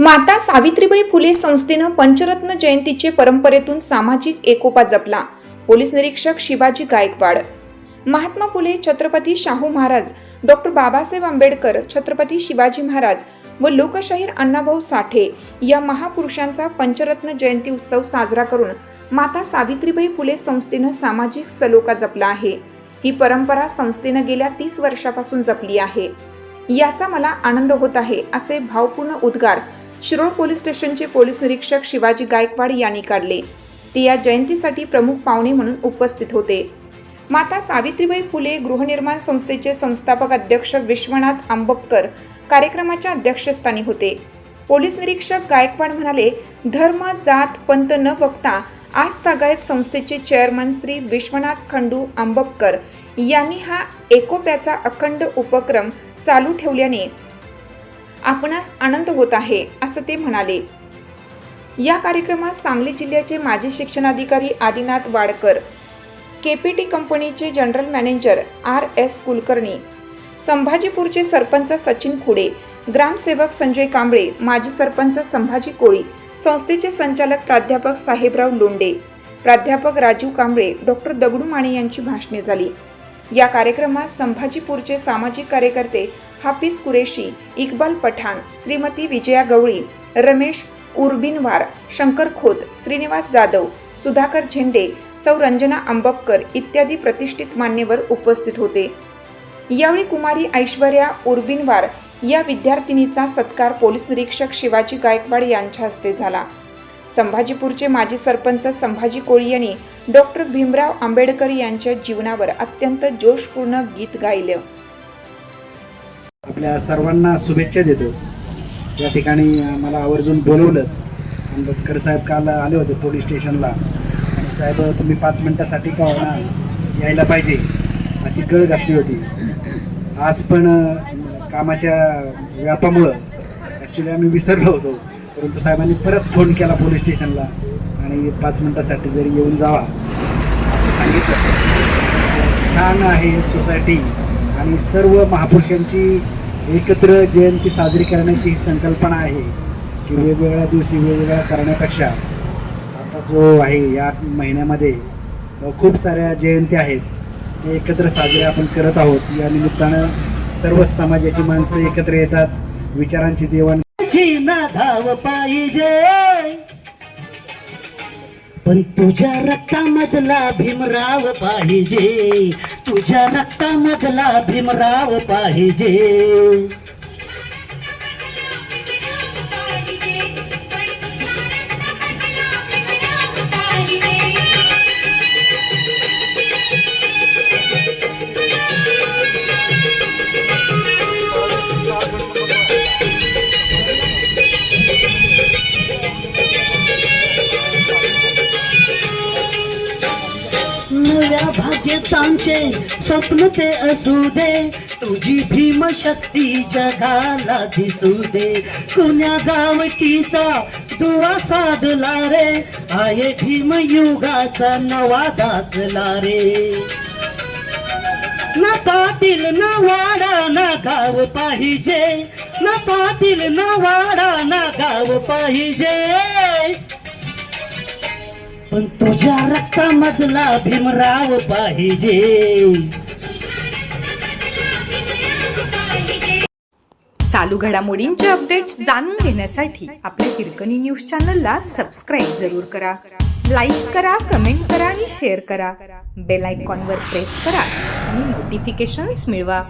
माता सावित्रीबाई फुले संस्थेनं पंचरत्न जयंतीचे परंपरेतून सामाजिक एकोपा जपला. पोलीस निरीक्षक शिवाजी गायकवाड. महात्मा फुले छत्रपती शाहू महाराज डॉक्टर बाबासाहेब आंबेडकर छत्रपती शिवाजी महाराज व लोकशाहीर अण्णाभाऊ साठे या महापुरुषांचा पंचरत्न जयंती उत्सव साजरा करून माता सावित्रीबाई फुले संस्थेनं सामाजिक सलोखा जपला आहे. ही परंपरा संस्थेनं गेल्या तीस वर्षापासून जपली आहे. याचा मला आनंद होत आहे असे भावपूर्ण उद्गार शिरोळ पोलीस स्टेशनचे पोलीस निरीक्षक शिवाजी गायकवाड यांनी काढले. ते या जयंतीसाठी प्रमुख पाहुणे म्हणून उपस्थित होते. माता सावित्रीबाई फुले गृहनिर्माण संस्थेचे संस्थापक अध्यक्ष विश्वनाथ आंबपकर कार्यक्रमाच्या अध्यक्षस्थानी होते. पोलीस निरीक्षक गायकवाड म्हणाले धर्म जात पंत न बघता आज तागायत संस्थेचे चेअरमन श्री विश्वनाथ खंडू आंबपकर यांनी हा एकोप्याचा अखंड उपक्रम चालू ठेवल्याने आपणास आनंद होत आहे असं ते म्हणाले. या कार्यक्रमात सांगली जिल्ह्याचे माजी शिक्षणाधिकारी Adinath Wadkar K P T कंपनीचे general manager R S Kulkarni संभाजीपूरचे sarpanch Sachin Khude ग्रामसेवक संजय कांबळे माजी सरपंच संभाजी कोळी संस्थेचे संचालक प्राध्यापक साहेबराव लोंडे प्राध्यापक राजीव कांबळे डॉक्टर दगडू माने यांची भाषणे झाली. या कार्यक्रमात संभाजीपूरचे सामाजिक कार्यकर्ते हाफिज कुरेशी इक्बाल पठाण श्रीमती विजया गवळी रमेश उर्बिनवार शंकर खोत श्रीनिवास जाधव सुधाकर झेंडे सौ रंजना आंबपकर इत्यादी प्रतिष्ठित मान्यवर उपस्थित होते. यावेळी कुमारी ऐश्वर्या उर्बिनवार या विद्यार्थिनीचा सत्कार पोलीस निरीक्षक शिवाजी गायकवाड यांच्या हस्ते झाला. संभाजीपूरचे माजी सरपंच संभाजी कोळी यांनी डॉक्टर भीमराव आंबेडकर यांच्या जीवनावर अत्यंत जोशपूर्ण गीत गायलं. आपल्या सर्वांना शुभेच्छा देतो. या ठिकाणी मला आवर्जून बोलवलं. आंबेडकर साहेब काल आले होते पोलीस स्टेशनला आणि साहेब तुम्ही पाच मिनिटासाठी का होणार? यायला पाहिजे. अशी गळ घातली होती. आज पण कामाच्या व्यापामुळं ॲक्च्युली आम्ही विसरलो होतो. परंतु साहेबांनी परत फोन केला पोलीस स्टेशनला आणि पाच मिनिटासाठी जरी येऊन जावा. असं सांगितलं. छान आहे सोसायटी आणि सर्व महापुरुषांची एकत्र जयंती साजरी करण्याची ही संकल्पना आहे. की वेगवेगळ्या दिवशी वेगवेगळ्या करण्यापेक्षा आता जो आहे या महिन्यामध्ये खूप साऱ्या जयंत्या आहेत. ते एकत्र साजरे आपण करत आहोत. या निमित्तानं सर्व समाजाची माणसं एकत्र येतात. विचारांची देवाण धाव पाहिजे. पण तुझ्या रक्तामधला भीमराव पाहिजे. तुझ्या रक्तामधला भीमराव पाहिजे. नव्या भाग्यतांचे स्वप्न ते असू दे. तुझी भीमशक्ती जगाला दिसू दे. कुण्या गावकीचा दुवा साधला रे. आहे भीमयुगाचा नवा दाखला रे. ना पातील ना वाडा ना गाव पाहिजे. ना पातील ना वाडा ना गाव पाहिजे. पण तुझ्या रक्तामधला भीमराव पाहिजे. चालू घडामोडींचे अपडेट्स जाणून घेण्यासाठी आपल्या हिरकणी न्यूज चॅनलला सबस्क्राईब जरूर करा. लाईक करा कमेंट करा आणि शेअर करा. बेल आयकॉनवर प्रेस करा आणि नोटिफिकेशन्स मिळवा.